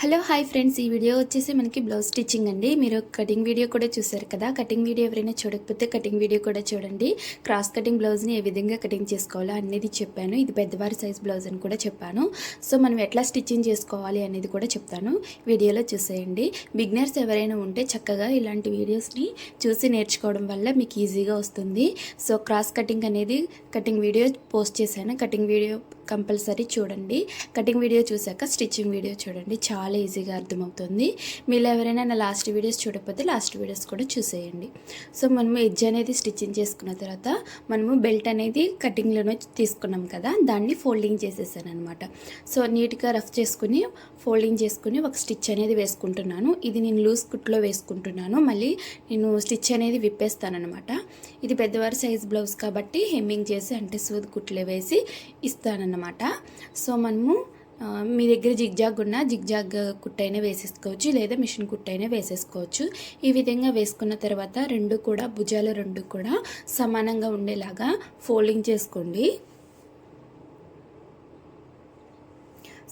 Hello hi friends. ఈ video వచ్చేసి మనకి బ్లౌజ్ స్టిచ్చింగ్ అండి. మీరు కటింగ్ వీడియో కూడా చూసారు కదా. కటింగ్ వీడియో ఎవరైనా చూడకపోతే కటింగ్ వీడియో కూడా చూడండి. క్రాస్ కటింగ్ బ్లౌజ్ని ఏ విధంగా కటింగ్ చేసుకోవాలో అనేది చెప్పాను. ఇది పెద్దవారి సైజ్ బ్లౌజ్ అని కూడా చెప్పాను. సో మనం ఎట్లా స్టిచ్చింగ్ చేసుకోవాలి అనేది కూడా చెప్తాను. వీడియోలో చూసేయండి. బిగినర్స్ ఎవరైనా ఉంటే చక్కగా ఇలాంటి వీడియోస్ని చూసి నేర్చుకోవడం వల్ల మీకు ఈజీగా వస్తుంది. సో క్రాస్ కటింగ్ అనేది కటింగ్ వీడియో పోస్ట్ చేశాను. కటింగ్ వీడియో కంపల్సరీ చూడండి. కటింగ్ వీడియో చూశాక స్టిచ్చింగ్ వీడియో చూడండి. చాలా ఈజీగా అర్థమవుతుంది. మీరు ఎవరైనా నా లాస్ట్ వీడియోస్ చూడకపోతే లాస్ట్ వీడియోస్ కూడా చూసేయండి. సో మనము ఎడ్జ్ అనేది స్టిచ్చింగ్ చేసుకున్న తర్వాత మనము బెల్ట్ అనేది కటింగ్లోనే తీసుకున్నాం కదా దాన్ని ఫోల్డింగ్ చేసేసాను అనమాట సో నీట్గా రఫ్ చేసుకుని ఫోల్డింగ్ చేసుకుని ఒక స్టిచ్ అనేది వేసుకుంటున్నాను. ఇది నేను లూజ్ కుట్లో వేసుకుంటున్నాను. మళ్ళీ నేను స్టిచ్ అనేది విప్పేస్తాను అనమాట ఇది పెద్దవారి సైజ్ బ్లౌజ్ కాబట్టి హెమ్మింగ్ చేసి అంటే సూది కుట్లు వేసి ఇస్తానన్నమాట. సో మనము మీ దగ్గర జిగ్జాగ్ ఉన్న జిగ్జాగ్ కుట్టైనా వేసేసుకోవచ్చు లేదా మిషన్ కుట్టైనా వేసేసుకోవచ్చు. ఈ విధంగా వేసుకున్న తర్వాత రెండు కూడా భుజాలు రెండు కూడా సమానంగా ఉండేలాగా ఫోల్డింగ్ చేసుకోండి.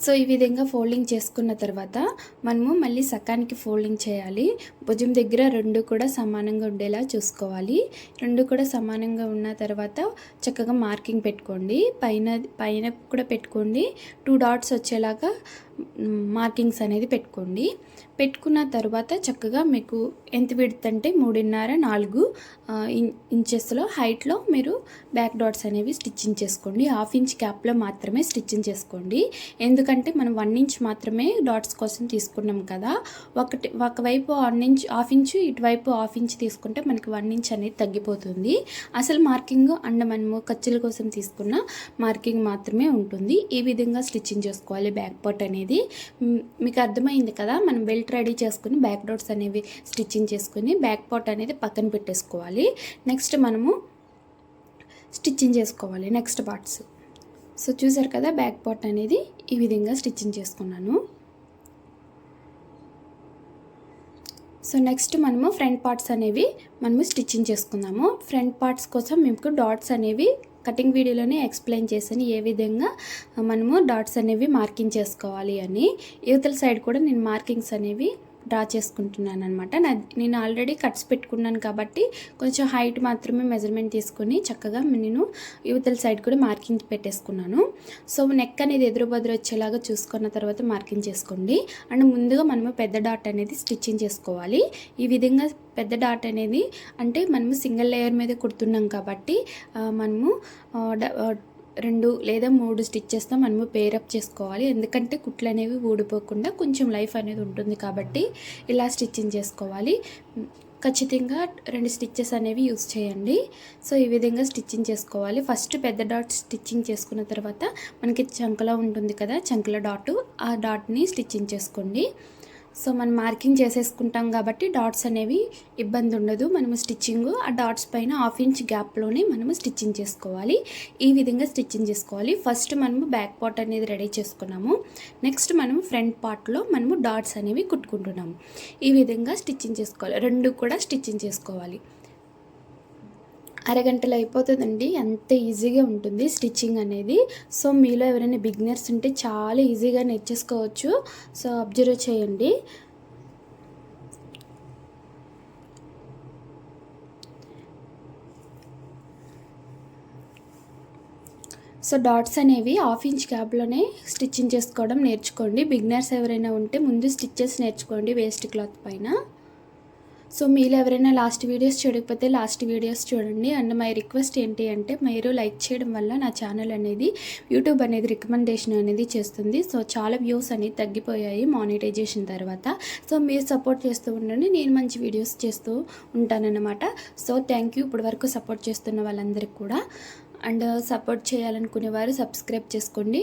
సో ఈ విధంగా ఫోల్డింగ్ చేసుకున్న తర్వాత మనము మళ్ళీ సకానికి ఫోల్డింగ్ చేయాలి. భుజం దగ్గర రెండు కూడా సమానంగా ఉండేలా చూసుకోవాలి. రెండు కూడా సమానంగా ఉన్న తర్వాత చక్కగా మార్కింగ్ పెట్టుకోండి. పైన పైన కూడా పెట్టుకోండి. టూ డాట్స్ వచ్చేలాగా మార్కింగ్స్ అనేది పెట్టుకోండి. పెట్టుకున్న తర్వాత చక్కగా మీకు ఎంత విడత్ అంటే మూడున్నర నాలుగు ఇంచెస్లో హైట్లో మీరు బ్యాక్ డాట్స్ అనేవి స్టిచ్చింగ్ చేసుకోండి. హాఫ్ ఇంచ్ క్యాప్లో మాత్రమే స్టిచ్చింగ్ చేసుకోండి. ఎందుకంటే మనం వన్ ఇంచ్ మాత్రమే డాట్స్ కోసం తీసుకున్నాం కదా. ఒకటి ఒకవైపు వన్ ఇంచ్ హాఫ్ ఇంచ్ ఇటువైపు హాఫ్ ఇంచ్ తీసుకుంటే మనకి వన్ ఇంచ్ అనేది తగ్గిపోతుంది. అసలు మార్కింగ్ అండ్ మనము ఖర్చుల కోసం తీసుకున్న మార్కింగ్ మాత్రమే ఉంటుంది. ఈ విధంగా స్టిచ్చింగ్ చేసుకోవాలి. బ్యాక్ పార్ట్ అనేది అనేది మీకు అర్థమైంది కదా? మనం బెల్ట్ రెడీ చేసుకుని బ్యాక్ డోట్స్ అనేవి స్టిచ్చింగ్ చేసుకుని బ్యాక్ పార్ట్ అనేది పక్కన పెట్టేసుకోవాలి. నెక్స్ట్ మనము స్టిచ్చింగ్ చేసుకోవాలి నెక్స్ట్ పార్ట్స్. సో చూసారు కదా? బ్యాక్ పార్ట్ అనేది ఈ విధంగా స్టిచ్చింగ్ చేసుకున్నాను. సో నెక్స్ట్ మనము ఫ్రంట్ పార్ట్స్ అనేవి మనము స్టిచ్చింగ్ చేసుకుందాము. ఫ్రంట్ పార్ట్స్ కోసం మీకు డాట్స్ అనేవి కటింగ్ వీడియోలోనే ఎక్స్ప్లెయిన్ చేశాను ఏ విధంగా మనము డాట్స్ అనేవి మార్కింగ్ చేసుకోవాలి అని. యువతల సైడ్ కూడా నేను మార్కింగ్స్ అనేవి డ్రా చేసుకుంటున్నాను అనమాట నేను ఆల్రెడీ కట్స్ పెట్టుకున్నాను కాబట్టి కొంచెం హైట్ మాత్రమే మెజర్మెంట్ తీసుకొని చక్కగా నేను యువతల సైడ్ కూడా మార్కింగ్ పెట్టేసుకున్నాను. సో నెక్ అనేది ఎదురు బదురు వచ్చేలాగా చూసుకున్న తర్వాత మార్కింగ్ చేసుకోండి. అండ్ ముందుగా మనము పెద్ద డాట్ అనేది స్టిచ్చింగ్ చేసుకోవాలి. ఈ విధంగా పెద్ద డాట్ అనేది అంటే మనము సింగిల్ లేయర్ మీద కుడుతున్నాం కాబట్టి మనము రెండు లేదా మూడు స్టిచ్చెస్తో మనము పేరప్ చేసుకోవాలి. ఎందుకంటే కుట్లు అనేవి ఊడిపోకుండా కొంచెం లైఫ్ అనేది ఉంటుంది కాబట్టి ఇలా స్టిచ్చింగ్ చేసుకోవాలి. ఖచ్చితంగా రెండు స్టిచ్చెస్ అనేవి యూస్ చేయండి. సో ఈ విధంగా స్టిచ్చింగ్ చేసుకోవాలి. ఫస్ట్ పెద్ద డాట్ స్టిచ్చింగ్ చేసుకున్న తర్వాత మనకి చంకలో ఉంటుంది కదా చంకల డాటు ఆ డాట్ని స్టిచ్చింగ్ చేసుకోండి. సో మనం మార్కింగ్ చేసేసుకుంటాం కాబట్టి డాట్స్ అనేవి ఇబ్బంది ఉండదు. మనము స్టిచ్చింగ్ ఆ డాట్స్ పైన హాఫ్ ఇంచ్ గ్యాప్లోనే మనము స్టిచ్చింగ్ చేసుకోవాలి. ఈ విధంగా స్టిచ్చింగ్ చేసుకోవాలి. ఫస్ట్ మనము బ్యాక్ పార్ట్ అనేది రెడీ చేసుకున్నాము. నెక్స్ట్ మనము ఫ్రంట్ పార్ట్లో మనము డాట్స్ అనేవి కుట్టుకుంటున్నాము. ఈ విధంగా స్టిచ్చింగ్ చేసుకోవాలి. రెండు కూడా స్టిచ్చింగ్ చేసుకోవాలి. అరగంటలో అయిపోతుందండి అంత ఈజీగా ఉంటుంది స్టిచ్చింగ్ అనేది. సో మీలో ఎవరైనా బిగినర్స్ ఉంటే చాలా ఈజీగా నేర్చేసుకోవచ్చు. సో అబ్జర్వ్ చేయండి. సో డాట్స్ అనేవి హాఫ్ ఇంచ్ క్యాప్లోనే స్టిచ్చింగ్ చేసుకోవడం నేర్చుకోండి. బిగినర్స్ ఎవరైనా ఉంటే ముందు స్టిచ్చెస్ నేర్చుకోండి వేస్ట్ క్లాత్ పైన. సో మీరు ఎవరైనా లాస్ట్ వీడియోస్ చూడకపోతే లాస్ట్ వీడియోస్ చూడండి. అండ్ మై రిక్వెస్ట్ ఏంటి అంటే మీరు లైక్ చేయడం వల్ల నా ఛానల్ అనేది యూట్యూబ్ అనేది రికమెండేషన్ అనేది చేస్తుంది. సో చాలా వ్యూస్ అనేది తగ్గిపోయాయి మానిటైజేషన్ తర్వాత. సో మీరు సపోర్ట్ చేస్తూ ఉండండి. నేను మంచి వీడియోస్ చేస్తూ ఉంటానన్నమాట. సో థ్యాంక్ యూ ఇప్పటివరకు సపోర్ట్ చేస్తున్న వాళ్ళందరికీ కూడా. అండ్ సపోర్ట్ చేయాలనుకునే వారు సబ్స్క్రైబ్ చేసుకోండి.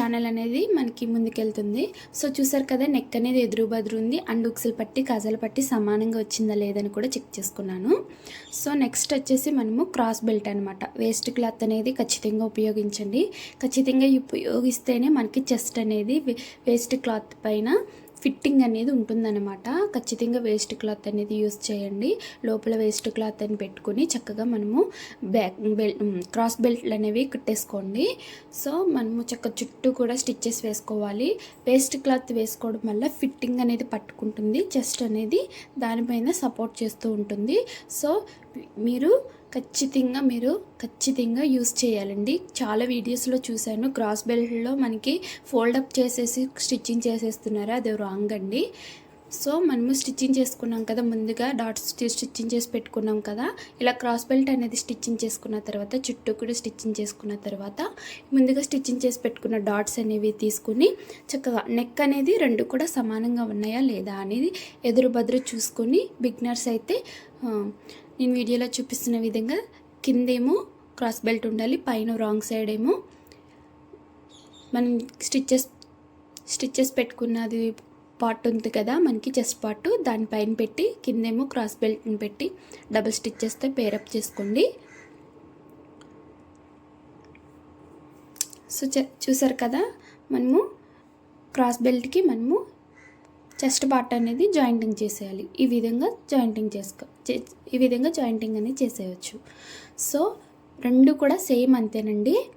ఛానల్ అనేది మనకి ముందుకెళ్తుంది. సో చూసారు కదా నెక్ అనేది ఎదురు బదురు ఉంది. అండ్ ఉక్సలు పట్టి కాజాల పట్టి సమానంగా వచ్చిందా లేదని కూడా చెక్ చేసుకున్నాను. సో నెక్స్ట్ వచ్చేసి మనము క్రాస్ బెల్ట్ అనమాట వేస్ట్ క్లాత్ అనేది ఖచ్చితంగా ఉపయోగించండి. ఖచ్చితంగా ఉపయోగిస్తేనే మనకి చెస్ట్ అనేది వే- వేస్ట్ క్లాత్ పైన ఫిట్టింగ్ అనేది ఉంటుందన్నమాట. ఖచ్చితంగా వేస్ట్ క్లాత్ అనేది యూస్ చేయండి. లోపల వేస్ట్ క్లాత్ అని పెట్టుకొని చక్కగా మనము బ్యాక్ బెల్ట్ క్రాస్ బెల్ట్లు అనేవి కుట్టేసుకోండి. సో మనము చక్క చుట్టూ కూడా స్టిచ్చెస్ వేసుకోవాలి. వేస్ట్ క్లాత్ వేసుకోవడం వల్ల ఫిట్టింగ్ అనేది పట్టుకుంటుంది చెస్ట్ అనేది దానిపైన సపోర్ట్ చేస్తూ ఉంటుంది. సో మీరు ఖచ్చితంగా మీరు ఖచ్చితంగా యూస్ చేయాలండి. చాలా వీడియోస్లో చూశాను. క్రాస్ బెల్ట్లో మనకి ఫోల్డప్ చేసేసి స్టిచ్చింగ్ చేసేస్తున్నారు అది రాంగ్ అండి. సో మనము స్టిచ్చింగ్ చేసుకున్నాం కదా ముందుగా డాట్స్ స్టిచ్చింగ్ చేసి పెట్టుకున్నాం కదా ఇలా క్రాస్ బెల్ట్ అనేది స్టిచ్చింగ్ చేసుకున్న తర్వాత చుట్టూ కూడా స్టిచ్చింగ్ చేసుకున్న తర్వాత ముందుగా స్టిచ్చింగ్ చేసి పెట్టుకున్న డాట్స్ అనేవి తీసుకుని చక్కగా నెక్ అనేది రెండు కూడా సమానంగా ఉన్నాయా లేదా అనేది ఎదురు బదురు చూసుకొని బిగ్నర్స్ అయితే నేను వీడియోలో చూపిస్తున్న విధంగా కిందేమో క్రాస్ బెల్ట్ ఉండాలి పైన రాంగ్ సైడ్ ఏమో. మనం స్టిచ్చెస్ స్టిచ్చెస్ పెట్టుకున్నది పార్ట్ ఉంది కదా మనకి చెస్ట్ పార్ట్. దానిపైన పెట్టి కిందేమో క్రాస్ బెల్ట్ని పెట్టి డబుల్ స్టిచ్చెస్తో పేరప్ చేసుకోండి. సో చ- చూసారు కదా మనము క్రాస్ బెల్ట్కి మనము చెస్ట్ పార్ట్ అనేది జాయింటింగ్ చేసేయాలి. ఈ విధంగా జాయింటింగ్ చేసుకో చే- ఈ విధంగా జాయింటింగ్ అనేది చేసేయచ్చు. సో రెండు కూడా సేమ్ అంతేనండి.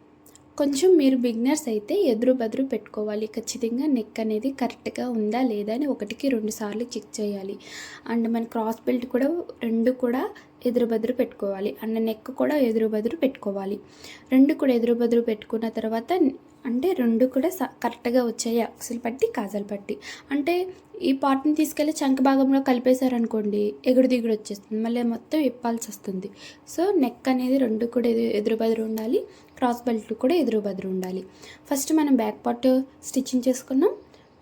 కొంచెం మీరు బిగినర్స్ అయితే ఎదురు బెదురు పెట్టుకోవాలి. ఖచ్చితంగా నెక్ అనేది కరెక్ట్గా ఉందా లేదా అని ఒకటికి రెండు సార్లు చెక్ చేయాలి. అండ్ మన క్రాస్ బెల్ట్ కూడా రెండు కూడా ఎదురు బెదురు పెట్టుకోవాలి. అండ్ నెక్ కూడా ఎదురు బెదురు పెట్టుకోవాలి. రెండు కూడా ఎదురు బెదురు పెట్టుకున్న తర్వాత అంటే రెండు కూడా స- కరెక్ట్గా వచ్చాయి. అక్సలు పట్టి కాజల్ పట్టి. అంటే ఈ పార్ట్ని తీసుకెళ్ళి చంక భాగంలో కలిపేశారనుకోండి ఎగుడు దిగుడు వచ్చేస్తుంది. మళ్ళీ మొత్తం ఇప్పాల్సి వస్తుంది. సో నెక్ అనేది రెండు కూడా ఎదురు ఎదురు బదురు ఉండాలి. క్రాస్ బెల్ట్ కూడా ఎదురు బదురు ఉండాలి. ఫస్ట్ మనం బ్యాక్ పార్ట్ స్టిచ్చింగ్ చేసుకున్నాం.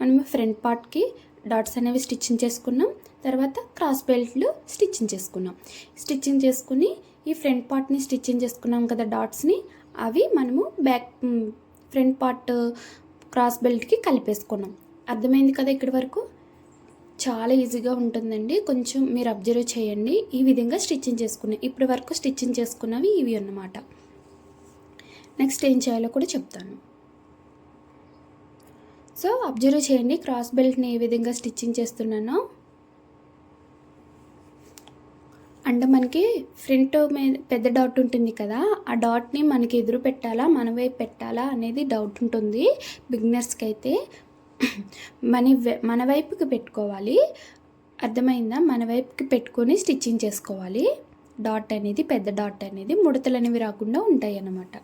మనము ఫ్రంట్ పార్ట్కి డాట్స్ అనేవి స్టిచ్చింగ్ చేసుకున్నాం. తర్వాత క్రాస్ బెల్ట్లు స్టిచ్చింగ్ చేసుకున్నాం. స్టిచ్చింగ్ చేసుకుని ఈ ఫ్రంట్ పార్ట్ని స్టిచ్చింగ్ చేసుకున్నాం కదా డాట్స్ని అవి మనము బ్యాక్ ఫ్రంట్ పార్ట్ క్రాస్ బెల్ట్కి కలిపేసుకున్నాం. అర్థమైంది కదా ఇక్కడి వరకు? చాలా ఈజీగా ఉంటుందండి. కొంచెం మీరు అబ్జర్వ్ చేయండి. ఈ విధంగా స్టిచ్చింగ్ చేసుకున్నాయి ఇప్పటి వరకు స్టిచ్చింగ్ చేసుకున్నవి ఇవి అన్నమాట. నెక్స్ట్ ఏం చేయాలో కూడా చెప్తాను. సో అబ్జర్వ్ చేయండి. క్రాస్ బెల్ట్ని ఏ విధంగా స్టిచ్చింగ్ చేస్తున్నానో. అంటే మనకి ఫ్రంట్ మీద పెద్ద డాట్ ఉంటుంది కదా ఆ డాట్ని మనకి ఎదురు పెట్టాలా మన వైపు పెట్టాలా అనేది డౌట్ ఉంటుంది. బిగినర్స్కి అయితే మన మన వైపుకి పెట్టుకోవాలి. అర్థమైందా? మన వైపుకి పెట్టుకొని స్టిచ్చింగ్ చేసుకోవాలి. డాట్ అనేది పెద్ద డాట్ అనేది ముడతలు అనేవి రాకుండా ఉంటాయి అన్నమాట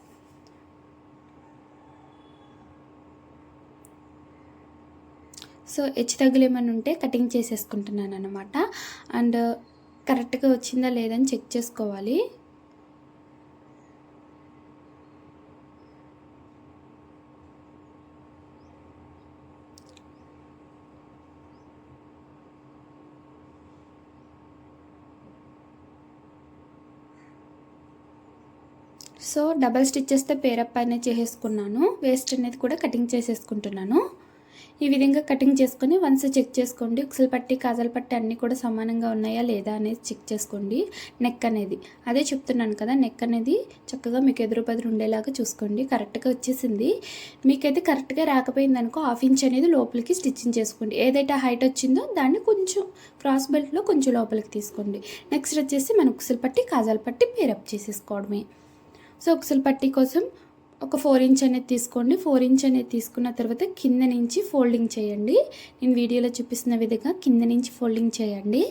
సో హెచ్చు తగ్గులు ఏమైనా ఉంటే కటింగ్ చేసేసుకుంటున్నాను అనమాట అండ్ కరెక్ట్గా వచ్చిందా లేదని చెక్ చేసుకోవాలి. సో డబల్ స్టిచ్చెస్తో పేరప్ అనేది చేసేసుకున్నాను. వేస్ట్ అనేది కూడా కటింగ్ చేసేసుకుంటున్నాను. ఈ విధంగా కటింగ్ చేసుకొని వన్స్ చెక్ చేసుకోండి. ఉక్సలు పట్టి కాజల పట్టి అన్నీ కూడా సమానంగా ఉన్నాయా లేదా అనేది చెక్ చేసుకోండి. నెక్ అనేది. అదే చెప్తున్నాను కదా నెక్ అనేది చక్కగా మీకు ఎదురు బదురు ఉండేలాగా చూసుకోండి. కరెక్ట్గా వచ్చేసింది. మీకైతే కరెక్ట్గా రాకపోయింది అనుకో హాఫ్ ఇంచ్ అనేది లోపలికి స్టిచ్చింగ్ చేసుకోండి. ఏదైతే హైట్ వచ్చిందో దాన్ని కొంచెం క్రాస్ బెల్ట్లో కొంచెం లోపలికి తీసుకోండి. నెక్స్ట్ వచ్చేసి మన ఉక్సలు పట్టి కాజాలు పట్టి పేరప్ చేసేసుకోవడమే. సో ఒకసారి పట్టి కోసం ఒక ఫోర్ ఇంచ్ అనేది తీసుకోండి. ఫోర్ ఇంచ్ అనేది తీసుకున్న తర్వాత కింద నుంచి ఫోల్డింగ్ చేయండి. నేను వీడియోలో చూపిస్తున్న విధంగా కింద నుంచి ఫోల్డింగ్ చేయండి.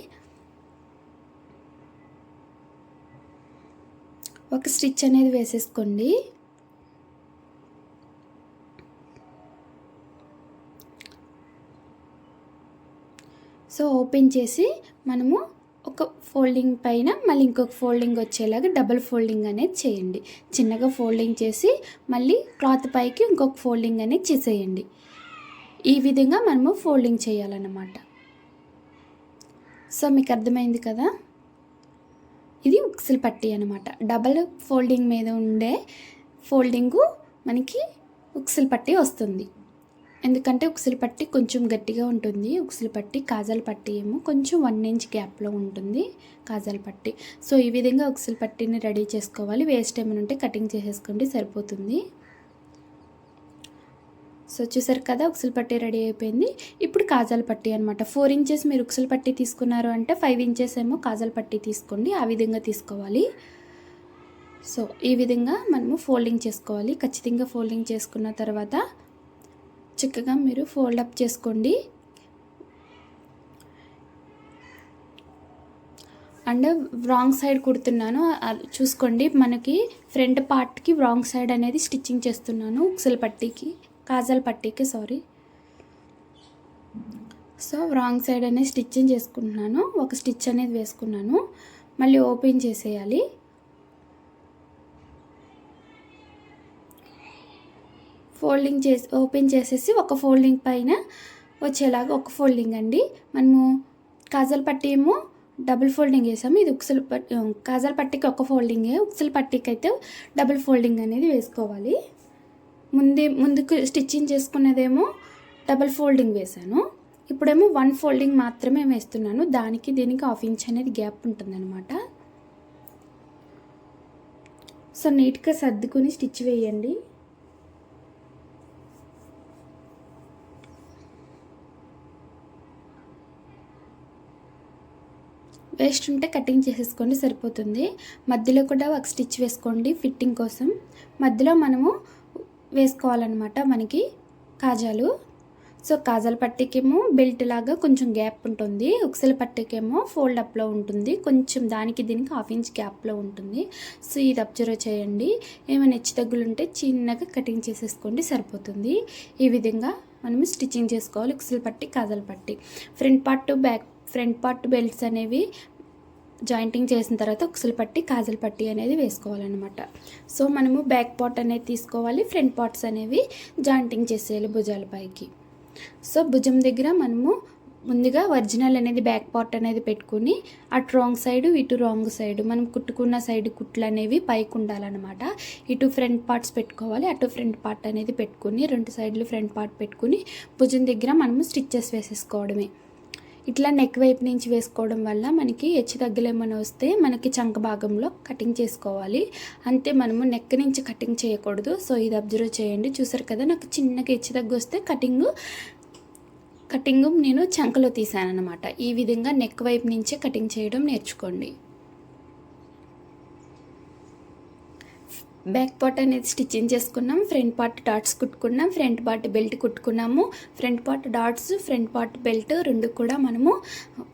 ఒక స్టిచ్ అనేది వేసేసుకోండి. సో ఓపెన్ చేసి మనము ఒక ఫోల్డింగ్ పైన మళ్ళీ ఇంకొక ఫోల్డింగ్ వచ్చేలాగా డబుల్ ఫోల్డింగ్ అనేది చేయండి. చిన్నగా ఫోల్డింగ్ చేసి మళ్ళీ క్లాత్ పైకి ఇంకొక ఫోల్డింగ్ అనేది చేసేయండి. ఈ విధంగా మనము ఫోల్డింగ్ చేయాలన్నమాట. సో మీకు అర్థమైంది కదా? ఇది ఉక్సిల్ పట్టి అనమాట డబల్ ఫోల్డింగ్ మీద ఉండే ఫోల్డింగు మనకి ఉక్సిల్ పట్టి వస్తుంది. ఎందుకంటే ఉక్సిల్ పట్టి కొంచెం గట్టిగా ఉంటుంది. ఉక్సిల్ పట్టి కాజల్ పట్టి ఏమో కొంచెం వన్ ఇంచ్ గ్యాప్లో ఉంటుంది కాజల్ పట్టి. సో ఈ విధంగా ఉక్సిల్ పట్టిని రెడీ చేసుకోవాలి. వేస్ట్ ఏమైనా ఉంటే కటింగ్ చేసేసుకోండి సరిపోతుంది. సో చూసారు కదా ఉక్సులు పట్టి రెడీ అయిపోయింది. ఇప్పుడు కాజాల పట్టి అనమాట ఫోర్ ఇంచెస్ మీరు ఉక్సులు పట్టి తీసుకున్నారు అంటే ఫైవ్ ఇంచెస్ ఏమో కాజాల పట్టి తీసుకోండి. ఆ విధంగా తీసుకోవాలి. సో ఈ విధంగా మనము ఫోల్డింగ్ చేసుకోవాలి. ఖచ్చితంగా ఫోల్డింగ్ చేసుకున్న తర్వాత చక్కగా మీరు ఫోల్డ్ అప్ చేసుకోండి. అండ్ రాంగ్ సైడ్ కుడుతున్నాను. చూసుకోండి. మనకి ఫ్రంట్ పార్ట్కి రాంగ్ సైడ్ అనేది స్టిచ్చింగ్ చేస్తున్నాను. ఉక్సల పట్టీకి కాజల్ పట్టీకి సారీ. సో రాంగ్ సైడ్ అనేది స్టిచ్చింగ్ చేసుకుంటున్నాను. ఒక స్టిచ్ అనేది వేసుకున్నాను. మళ్ళీ ఓపెన్ చేసేయాలి. ఫోల్డింగ్ చేసి ఓపెన్ చేసేసి ఒక ఫోల్డింగ్ పైన వచ్చేలాగా ఒక ఫోల్డింగ్ అండి. మనము కాజల్ పట్టీ ఏమో డబుల్ ఫోల్డింగ్ వేసాము ఇది ఉక్సల్ పట్టి కాజల్ పట్టీకి ఒక ఫోల్డింగే ఉక్సల్ పట్టీకి అయితే డబుల్ ఫోల్డింగ్ అనేది వేసుకోవాలి. ముందే ముందుకు స్టిచ్చింగ్ చేసుకున్నదేమో డబుల్ ఫోల్డింగ్ వేసాను. ఇప్పుడేమో వన్ ఫోల్డింగ్ మాత్రమే వేస్తున్నాను. దానికి దీనికి హాఫ్ ఇంచ్ అనేది గ్యాప్ ఉంటుందన్నమాట. సో నీట్గా సర్దుకొని స్టిచ్ వేయండి. వేస్ట్ ఉంటే కటింగ్ చేసేసుకోండి సరిపోతుంది. మధ్యలో కూడా ఒక స్టిచ్ వేసుకోండి ఫిట్టింగ్ కోసం. మధ్యలో మనము వేసుకోవాలన్నమాట మనకి కాజాలు. సో కాజాల పట్టికేమో బెల్ట్ లాగా కొంచెం గ్యాప్ ఉంటుంది. ఉక్సల పట్టికేమో ఫోల్డ్ అప్లో ఉంటుంది. కొంచెం దానికి దీనికి హాఫ్ ఇంచ్ గ్యాప్లో ఉంటుంది. సో ఇది అబ్జర్వ్ చేయండి. ఏమైనా హెచ్చు తగ్గులు ఉంటే చిన్నగా కటింగ్ చేసేసుకోండి సరిపోతుంది. ఈ విధంగా మనం స్టిచ్చింగ్ చేసుకోవాలి. ఉక్సల పట్టి కాజాల పట్టి. Front part back front part belts అనేవి జాయింటింగ్ చేసిన తర్వాత ఉక్సులు పట్టి కాజల్ పట్టి అనేది వేసుకోవాలన్నమాట. సో మనము బ్యాక్ పార్ట్ అనేది తీసుకోవాలి ఫ్రంట్ పార్ట్స్ అనేవి జాయింటింగ్ చేసేయాలి భుజాల పైకి. సో భుజం దగ్గర మనము ముందుగా ఒరిజినల్ అనేది బ్యాక్ పార్ట్ అనేది పెట్టుకుని అటు రాంగ్ సైడ్ ఇటు రాంగ్ సైడ్ మనం కుట్టుకున్న సైడ్ కుట్లు అనేవి పైకి ఉండాలన్నమాట. ఇటు ఫ్రంట్ పార్ట్స్ పెట్టుకోవాలి అటు ఫ్రంట్ పార్ట్ అనేది పెట్టుకుని రెండు సైడ్లు ఫ్రంట్ పార్ట్ పెట్టుకుని భుజం దగ్గర మనము స్టిచ్చెస్ వేసేసుకోవడమే. ఇట్లా నెక్ వైపు నుంచి వేసుకోవడం వల్ల మనకి హెచ్చు తగ్గులు ఏమైనా వస్తే మనకి చంక భాగంలో కటింగ్ చేసుకోవాలి. అంతే మనము నెక్ నుంచి కటింగ్ చేయకూడదు. సో ఇది అబ్జర్వ్ చేయండి. చూసారు కదా నాకు చిన్నగా హెచ్చు తగ్గు వస్తే కటింగ్ కటింగ్ నేను చంకలో తీసాను అనమాట ఈ విధంగా నెక్ వైపు నుంచే కటింగ్ చేయడం నేర్చుకోండి. బ్యాక్ పార్ట్ అనేది స్టిచ్చింగ్ చేసుకున్నాం ఫ్రంట్ పార్ట్ డాట్స్ కుట్టుకున్నాం front part belt కుట్టుకున్నాము front part dots front part belt రెండు కూడా మనము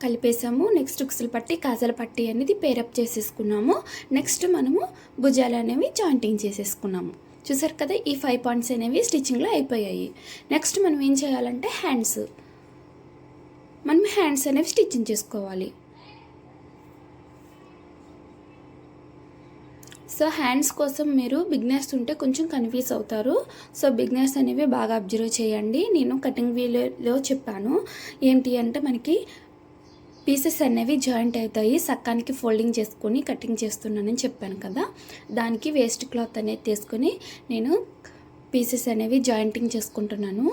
కలిపేసాము. నెక్స్ట్ ఉక్సులు పట్టి కాజల పట్టి అనేది పేరప్ చేసేసుకున్నాము. నెక్స్ట్ మనము భుజాలు అనేవి జాయింటింగ్ చేసేసుకున్నాము. చూసారు కదా ఈ ఫైవ్ పాయింట్స్ అనేవి స్టిచ్చింగ్లో అయిపోయాయి. నెక్స్ట్ మనం ఏం చేయాలంటే హ్యాండ్స్ మనం హ్యాండ్స్ అనేవి స్టిచ్చింగ్ చేసుకోవాలి. సో హ్యాండ్స్ కోసం మీరు బిగ్నెస్ ఉంటే కొంచెం కన్ఫ్యూజ్ అవుతారు. సో బిగ్నెస్ అనేవి బాగా అబ్జర్వ్ చేయండి. నేను కటింగ్ వీలో చెప్పాను. ఏంటి అంటే మనకి పీసెస్ అనేవి జాయింట్ అవుతాయి. సక్కానికి ఫోల్డింగ్ చేసుకొని కటింగ్ చేస్తున్నానని చెప్పాను కదా. దానికి వేస్ట్ క్లాత్ అనేది తీసుకొని నేను పీసెస్ అనేవి జాయింటింగ్ చేసుకుంటున్నాను.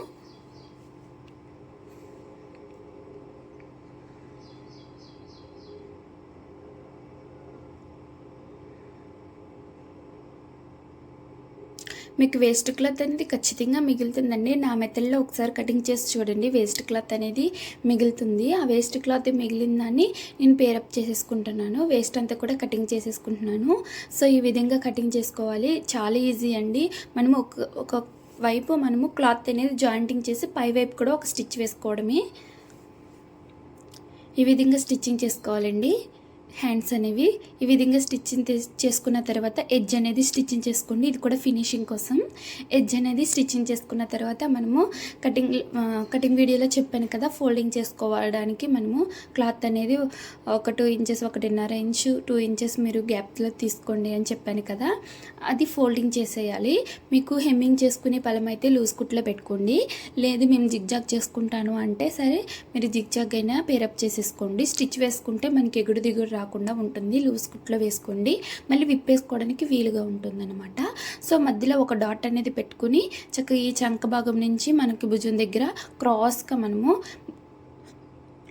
మీకు వేస్ట్ క్లాత్ అనేది ఖచ్చితంగా మిగులుతుందండి. నా మెథడ్లో ఒకసారి కటింగ్ చేసి చూడండి. వేస్ట్ క్లాత్ అనేది మిగులుతుంది. ఆ వేస్ట్ క్లాత్ మిగిలిందని నేను పేరప్ చేసేసుకుంటున్నాను. వేస్ట్ అంతా కూడా కటింగ్ చేసేసుకుంటున్నాను. సో ఈ విధంగా కటింగ్ చేసుకోవాలి. చాలా ఈజీ అండి. మనము ఒక ఒక వైపు మనము క్లాత్ అనేది జాయింటింగ్ చేసి పై వైపు కూడా ఒక స్టిచ్ వేసుకోవడమే. ఈ విధంగా స్టిచ్చింగ్ చేసుకోవాలండి. హ్యాండ్స్ అనేవి ఈ విధంగా స్టిచ్చింగ్ చేసుకున్న తర్వాత ఎడ్జ్ అనేది స్టిచ్చింగ్ చేసుకోండి. ఇది కూడా ఫినిషింగ్ కోసం. ఎడ్జ్ అనేది స్టిచ్చింగ్ చేసుకున్న తర్వాత మనము కటింగ్ కటింగ్ వీడియోలో చెప్పాను కదా ఫోల్డింగ్ చేసుకోవడానికి మనము క్లాత్ అనేది ఒక టూ ఇంచెస్ ఒకటిన్నర ఇంచు టూ ఇంచెస్ మీరు గ్యాప్లో తీసుకోండి అని చెప్పాను కదా. అది ఫోల్డింగ్ చేసేయాలి. మీకు హెమ్మింగ్ చేసుకునే పలం అయితే లూజ్ కుట్లో పెట్టుకోండి. లేదు మేము జిగ్జాగ్ చేసుకుంటాను అంటే సరే మీరు జిగ్జాగ్ అయినా పేరప్ చేసేసుకోండి. స్టిచ్ వేసుకుంటే మనకి ఎగుడు దిగుడు రాకుండా ఉంటుంది. లూజ్ కుట్లో వేసుకోండి. మళ్ళీ విప్పేసుకోవడానికి వీలుగా ఉంటుందన్నమాట. సో మధ్యలో ఒక డాట్ అనేది పెట్టుకుని చక్కగా ఈ చంక భాగం నుంచి మనకి భుజం దగ్గర క్రాస్గా మనము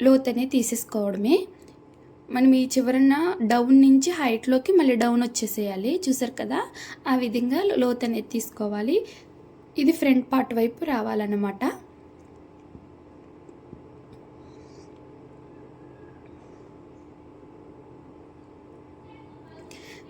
లోత్ అనేది తీసేసుకోవడమే. మనం ఈ చివరన డౌన్ నుంచి హైట్లోకి మళ్ళీ డౌన్ వచ్చేసేయాలి. చూసారు కదా? ఆ విధంగా లోత్ అనేది తీసుకోవాలి. ఇది ఫ్రంట్ పార్ట్ వైపు రావాలన్నమాట.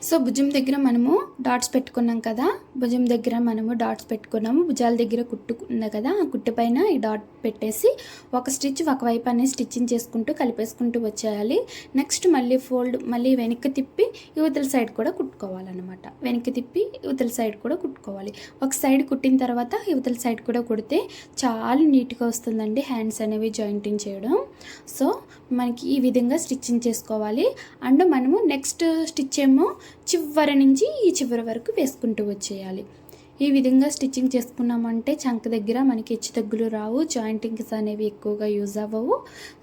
సో భుజం దగ్గర మనము డాట్స్ పెట్టుకున్నాం కదా భుజం దగ్గర మనము డాట్స్ పెట్టుకున్నాము. భుజాల దగ్గర కుట్టు ఉంది కదా ఆ కుట్టు పైన ఈ డాట్ పెట్టేసి ఒక స్టిచ్ ఒకవైపు అనేది స్టిచ్చింగ్ చేసుకుంటూ కలిపేసుకుంటూ వచ్చేయాలి. నెక్స్ట్ మళ్ళీ ఫోల్డ్ మళ్ళీ వెనక్కి తిప్పి యువతల సైడ్ కూడా కుట్టుకోవాలన్నమాట. వెనక్కి తిప్పి యువతల సైడ్ కూడా కుట్టుకోవాలి. ఒక సైడ్ కుట్టిన తర్వాత యువతల సైడ్ కూడా కుడితే చాలా నీట్గా వస్తుందండి హ్యాండ్స్ అనేవి జాయింటింగ్ చేయడం. సో మనకి ఈ విధంగా స్టిచ్చింగ్ చేసుకోవాలి. అండ్ మనము నెక్స్ట్ స్టిచ్ ఏమో చివరి నుంచి ఈ చివరి వరకు వేసుకుంటూ వచ్చేయాలి. ఈ విధంగా స్టిచ్చింగ్ చేసుకున్నామంటే చంక దగ్గర మనకి హెచ్చు తగ్గులు రావు జాయింటింగ్స్ అనేవి ఎక్కువగా యూజ్ అవ్వవు.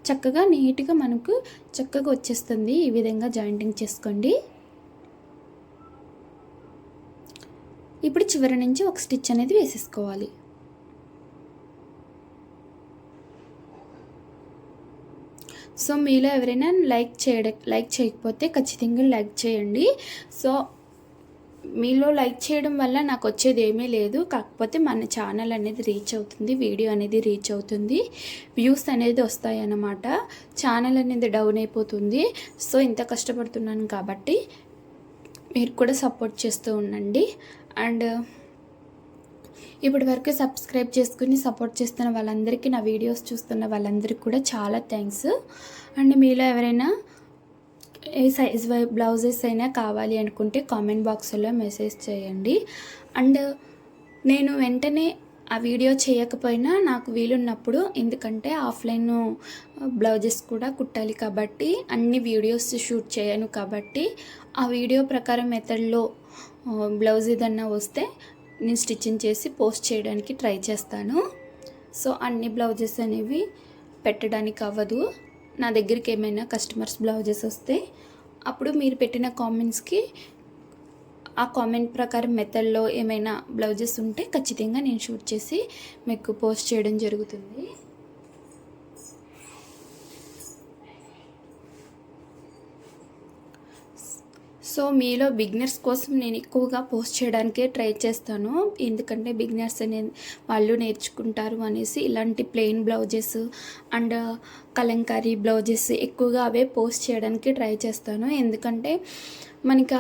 చక్కగా నీట్గా మనకు చక్కగా వచ్చేస్తుంది. ఈ విధంగా జాయింటింగ్ చేసుకోండి. ఇప్పుడు చివరి నుంచి ఒక స్టిచ్ అనేది వేసేసుకోవాలి. సో మీలో ఎవరైనా లైక్ చేయడం లైక్ చేయకపోతే ఖచ్చితంగా లైక్ చేయండి. సో మీలో లైక్ చేయడం వల్ల నాకు వచ్చేది ఏమీ లేదు. కాకపోతే మన ఛానల్ అనేది రీచ్ అవుతుంది వీడియో అనేది రీచ్ అవుతుంది వ్యూస్ అనేది వస్తాయి అన్నమాట. ఛానల్ అనేది డౌన్ అయిపోతుంది. సో ఇంత కష్టపడుతున్నాను కాబట్టి మీరు కూడా సపోర్ట్ చేస్తూ ఉండండి. అండ్ ఇప్పటి వరకు సబ్స్క్రైబ్ చేసుకుని సపోర్ట్ చేస్తున్న వాళ్ళందరికీ నా వీడియోస్ చూస్తున్న వాళ్ళందరికీ కూడా చాలా థ్యాంక్స్. అండ్ మీలో ఎవరైనా ఏ సైజ్ బ్లౌజెస్ అయినా కావాలి అనుకుంటే కామెంట్ బాక్స్లో మెసేజ్ చేయండి. అండ్ నేను వెంటనే ఆ వీడియో చేయకపోయినా నాకు వీలున్నప్పుడు ఎందుకంటే ఆఫ్లైన్ బ్లౌజెస్ కూడా కుట్టాలి కాబట్టి అన్ని వీడియోస్ షూట్ చేయను కాబట్టి ఆ వీడియో ప్రకారం మెథడ్లో బ్లౌజ్ ఏదన్నా వస్తే నేను స్టిచ్చింగ్ చేసి పోస్ట్ చేయడానికి ట్రై చేస్తాను. సో అన్ని బ్లౌజెస్ అనేవి పెట్టడానికి అవ్వదు. నా దగ్గరికి ఏమైనా కస్టమర్స్ బ్లౌజెస్ వస్తే అప్పుడు మీరు పెట్టిన కామెంట్స్కి ఆ కామెంట్ ప్రకారం మెథడ్లో ఏమైనా బ్లౌజెస్ ఉంటే ఖచ్చితంగా నేను షూట్ చేసి మీకు పోస్ట్ చేయడం జరుగుతుంది. సో మీలో బిగినర్స్ కోసం నేను ఎక్కువగా పోస్ట్ చేయడానికే ట్రై చేస్తాను. ఎందుకంటే బిగినర్స్ అనే వాళ్ళు నేర్చుకుంటారు అనేసి ఇలాంటి plain blouses and Kalamkari blouses ఎక్కువగా అవే పోస్ట్ చేయడానికి ట్రై చేస్తాను. ఎందుకంటే మనకి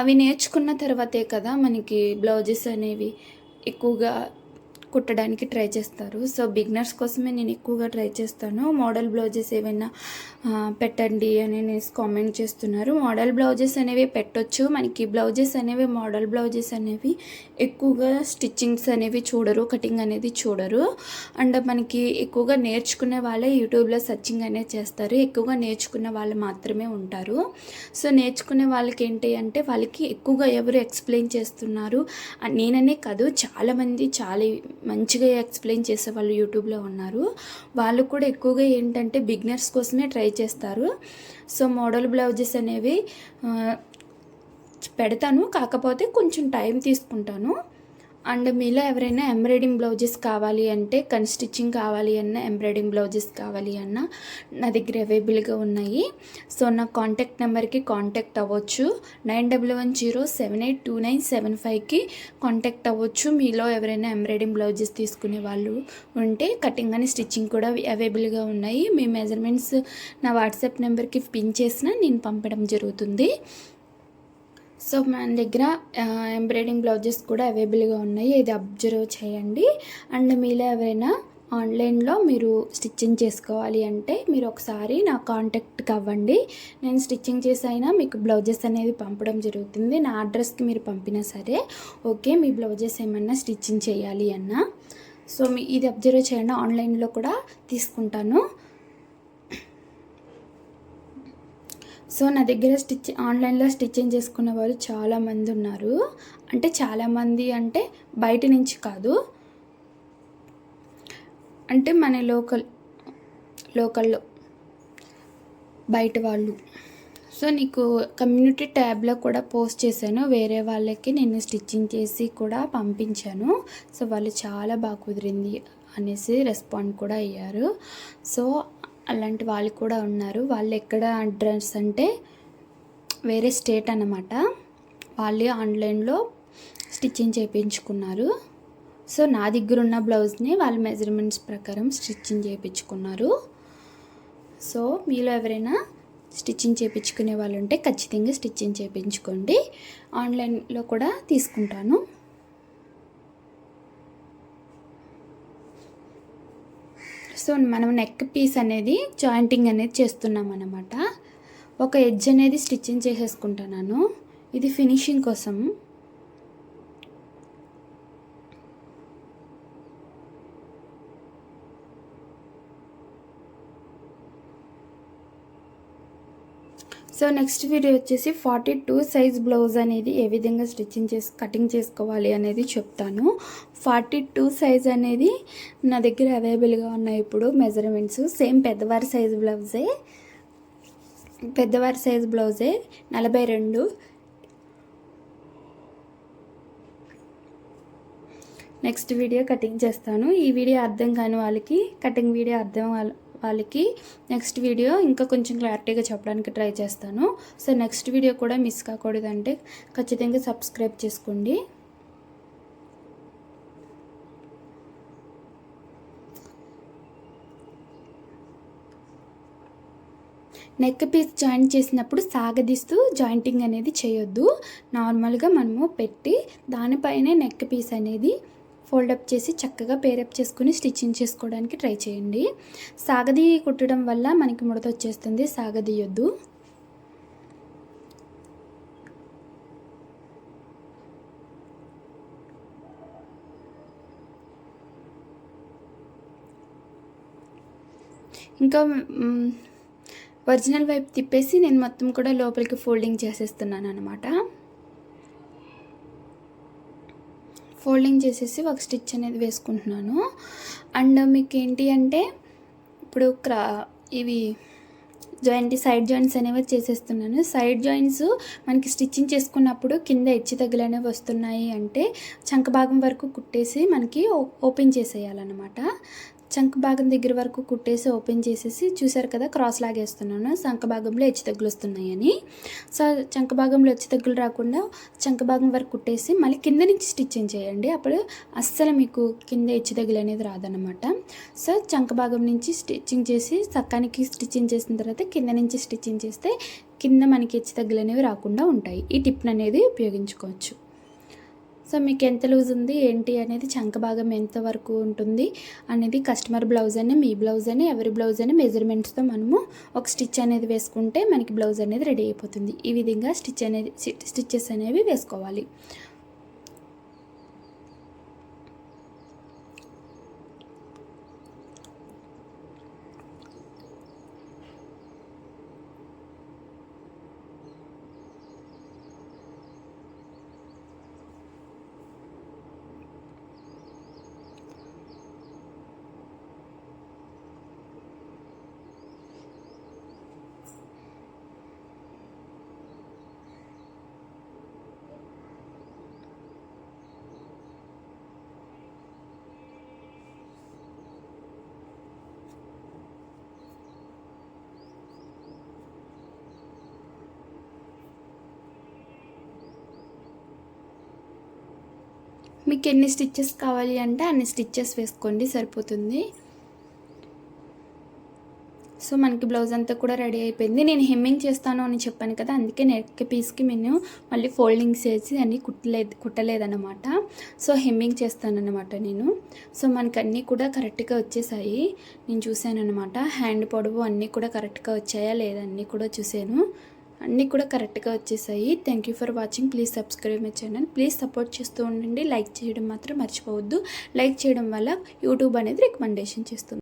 అవి నేర్చుకున్న తర్వాతే కదా మనకి బ్లౌజెస్ అనేవి ఎక్కువగా కుట్టడానికి ట్రై చేస్తారు. సో బిగినర్స్ కోసమే నేను ఎక్కువగా ట్రై చేస్తాను. మోడల్ బ్లౌజెస్ ఏమైనా పెట్టండి అని కామెంట్ చేస్తున్నారు. మోడల్ బ్లౌజెస్ అనేవి పెట్టొచ్చు. మనకి బ్లౌజెస్ అనేవి మోడల్ బ్లౌజెస్ అనేవి ఎక్కువగా స్టిచ్చింగ్స్ అనేవి చూడరు కటింగ్ అనేది చూడరు. అండ్ మనకి ఎక్కువగా నేర్చుకునే వాళ్ళే యూట్యూబ్లో సర్చింగ్ అనేది చేస్తారు. ఎక్కువగా నేర్చుకున్న వాళ్ళు మాత్రమే ఉంటారు. సో నేర్చుకునే వాళ్ళకి ఏంటి అంటే వాళ్ళకి ఎక్కువగా ఎవరు ఎక్స్ప్లెయిన్ చేస్తున్నారు? నేననే కాదు చాలామంది చాలా మంచిగా ఎక్స్ప్లెయిన్ చేసే వాళ్ళు యూట్యూబ్లో ఉన్నారు. వాళ్ళు కూడా ఎక్కువగా ఏంటంటే బిగినర్స్ కోసమే ట్రై చేస్తారు. సో మోడల్ బ్లౌజెస్ అనేవి పెడతాను. కాకపోతే కొంచెం టైం తీసుకుంటాను. అండ్ మీలో ఎవరైనా ఎంబ్రాయిడింగ్ బ్లౌజెస్ కావాలి అంటే కన్ స్టిచ్చింగ్ కావాలి అన్న ఎంబ్రాయిడింగ్ బ్లౌజెస్ కావాలి అన్న నా దగ్గర అవైలబుల్గా ఉన్నాయి. సో నా కాంటాక్ట్ నెంబర్కి కాంటాక్ట్ అవ్వచ్చు. Nine double one zero seven eight two nine seven ఫైవ్కి కాంటాక్ట్ అవ్వచ్చు. మీలో ఎవరైనా ఎంబ్రాయిడింగ్ బ్లౌజెస్ తీసుకునే వాళ్ళు ఉంటే కటింగ్ అని స్టిచ్చింగ్ కూడా అవైలబుల్గా ఉన్నాయి. మీ మెజర్మెంట్స్ నా వాట్సాప్ నెంబర్కి పిన్ చేసిన నేను పంపడం జరుగుతుంది. సో మన దగ్గర ఎంబ్రాయిడింగ్ బ్లౌజెస్ కూడా అవైలబుల్గా ఉన్నాయి. ఇది అబ్జర్వ్ చేయండి. అండ్ మీలో ఎవరైనా ఆన్లైన్లో మీరు స్టిచ్చింగ్ చేసుకోవాలి అంటే మీరు ఒకసారి నా కాంటాక్ట్కి అవ్వండి. నేను స్టిచ్చింగ్ చేసి అయినా మీకు బ్లౌజెస్ అనేది పంపడం జరుగుతుంది. నా అడ్రస్కి మీరు పంపినా సరే ఓకే మీ బ్లౌజెస్ ఏమన్నా స్టిచ్చింగ్ చేయాలి అన్నా. సో మీ ఇది అబ్జర్వ్ చేయండి. ఆన్లైన్లో కూడా తీసుకుంటాను. సో నా దగ్గర స్టిచ్ ఆన్లైన్లో స్టిచ్చింగ్ చేసుకున్న వాళ్ళు చాలామంది ఉన్నారు. అంటే చాలామంది అంటే బయట నుంచి కాదు. అంటే మన లోకల్ లోకల్లో బయట వాళ్ళు. సో నీకు కమ్యూనిటీ ట్యాబ్లో కూడా పోస్ట్ చేశాను. వేరే వాళ్ళకి నేను స్టిచ్చింగ్ చేసి కూడా పంపించాను. సో వాళ్ళు చాలా బాగా కుదిరింది అనేసి రెస్పాండ్ కూడా అయ్యారు. సో అలాంటి వాళ్ళు కూడా ఉన్నారు. వాళ్ళు ఎక్కడ అడ్రస్ అంటే వేరే స్టేట్ అన్నమాట. వాళ్ళే ఆన్లైన్లో స్టిచ్చింగ్ చేయించుకున్నారు సో నా దగ్గర ఉన్న బ్లౌజ్ని వాళ్ళ మెజర్మెంట్స్ ప్రకారం స్టిచ్చింగ్ చేయించుకున్నారు సో మీలో ఎవరైనా స్టిచ్చింగ్ చేయించుకునే వాళ్ళు ఉంటే ఖచ్చితంగా స్టిచ్చింగ్ చేయించుకోండి ఆన్లైన్లో కూడా తీసుకుంటాను. సో మనం నెక్ పీస్ అనేది జాయింటింగ్ అనేది చేస్తున్నాం అనమాట ఒక ఎడ్జ్ అనేది స్టిచ్చింగ్ చేసేసుకుంటున్నాను ఇది ఫినిషింగ్ కోసం. సో నెక్స్ట్ వీడియో వచ్చేసి ఫార్టీ టూ సైజ్ బ్లౌజ్ అనేది ఏ విధంగా స్టిచ్చింగ్ చేసి కటింగ్ చేసుకోవాలి అనేది చెప్తాను. ఫార్టీ టూ సైజ్ అనేది నా దగ్గర అవైలబుల్గా ఉన్నాయి ఇప్పుడు మెజర్మెంట్స్. సేమ్ పెద్దవారి సైజ్ బ్లౌజే. పెద్దవారి సైజ్ బ్లౌజే. నలభై రెండు. నెక్స్ట్ వీడియో కటింగ్ చేస్తాను. ఈ వీడియో అర్థం కాని వాళ్ళకి కటింగ్ వీడియో అర్థం వాళ్ళకి నెక్స్ట్ వీడియో ఇంకా కొంచెం క్లారిటీగా చెప్పడానికి ట్రై చేస్తాను. సో నెక్స్ట్ వీడియో కూడా మిస్ కాకూడదంటే ఖచ్చితంగా సబ్స్క్రైబ్ చేసుకోండి. నెక్ పీస్ జాయింట్ చేసినప్పుడు సాగదీస్తూ జాయింటింగ్ అనేది చేయొద్దు. నార్మల్గా మనము పెట్టి దానిపైనే నెక్ పీస్ అనేది ఫోల్డప్ చేసి చక్కగా పేరప్ చేసుకుని స్టిచ్చింగ్ చేసుకోవడానికి ట్రై చేయండి. సాగది కుట్టడం వల్ల మనకి ముడత వచ్చేస్తుంది. సాగదీయొద్దు ఇంకా ఒరిజినల్ వైపు తిప్పేసి నేను మొత్తం కూడా లోపలికి ఫోల్డింగ్ చేసేస్తున్నాను అనమాట ఫోల్డింగ్ చేసేసి ఒక స్టిచ్ అనేది వేసుకుంటున్నాను. అండ్ మీకు ఏంటి అంటే ఇప్పుడు క్రా ఇవి జాయింట్ సైడ్ జాయింట్స్ అనేవి చేసేస్తున్నాను. సైడ్ జాయింట్స్ మనకి స్టిచ్చింగ్ చేసుకున్నప్పుడు కింద ఎచ్చి తగ్గులు అనేవి వస్తున్నాయి అంటే చంక భాగం వరకు కుట్టేసి మనకి ఓపెన్ చేసేయాలన్నమాట. చంక భాగం దగ్గర వరకు కుట్టేసి ఓపెన్ చేసేసి చూసారు కదా క్రాస్ లాగేస్తున్నాను చంక భాగంలో హెచ్చు తగ్గులు వస్తున్నాయని. సో చంక భాగంలో హెచ్చు తగ్గులు రాకుండా చంక భాగం వరకు కుట్టేసి మళ్ళీ కింద నుంచి స్టిచ్చింగ్ చేయండి అప్పుడు అస్సలు మీకు కింద హెచ్చు తగ్గులు అనేది రాదనమాట సో చంక భాగం నుంచి స్టిచ్చింగ్ చేసి చక్కానికి స్టిచ్చింగ్ చేసిన తర్వాత కింద నుంచి స్టిచ్చింగ్ చేస్తే కింద మనకి హెచ్చు తగ్గులు అనేవి రాకుండా ఉంటాయి. ఈ టిప్ అనేది ఉపయోగించుకోవచ్చు. సో మీకు ఎంత లూజ్ ఉంది ఏంటి అనేది చంక భాగం ఎంత వరకు ఉంటుంది అనేది కస్టమర్ బ్లౌజ్ అని మీ బ్లౌజ్ అని ఎవరి బ్లౌజ్ అని మెజర్మెంట్స్తో మనము ఒక స్టిచ్ అనేది వేసుకుంటే మనకి బ్లౌజ్ అనేది రెడీ అయిపోతుంది. ఈ విధంగా స్టిచ్ అనేది స్టిచ్చెస్ అనేవి వేసుకోవాలి. మీకు ఎన్ని స్టిచ్చెస్ కావాలి అంటే అన్ని స్టిచ్చెస్ వేసుకోండి సరిపోతుంది. సో మనకి బ్లౌజ్ అంతా కూడా రెడీ అయిపోయింది. నేను హెమ్మింగ్ చేస్తాను అని చెప్పాను కదా అందుకే నెక్ పీస్కి నేను మళ్ళీ ఫోల్డింగ్స్ చేసి అన్ని కుట్టలేదు కుట్టలేదన్నమాట. సో హెమ్మింగ్ చేస్తానన్నమాట నేను. సో మనకి అన్నీ కూడా కరెక్ట్గా వచ్చేసాయి. నేను చూశాను అనమాట హ్యాండ్ పొడవు అన్నీ కూడా కరెక్ట్గా వచ్చాయా లేదా అన్నీ కూడా చూశాను. అన్నీ కూడా కరెక్ట్గా వచ్చేసాయి. Thank you for watching please subscribe my channel please support చేస్తూ ఉండండి. లైక్ చేయడం మాత్రం మర్చిపోవద్దు. లైక్ చేయడం వల్ల యూట్యూబ్ అనేది రికమెండేషన్ చేస్తుంది.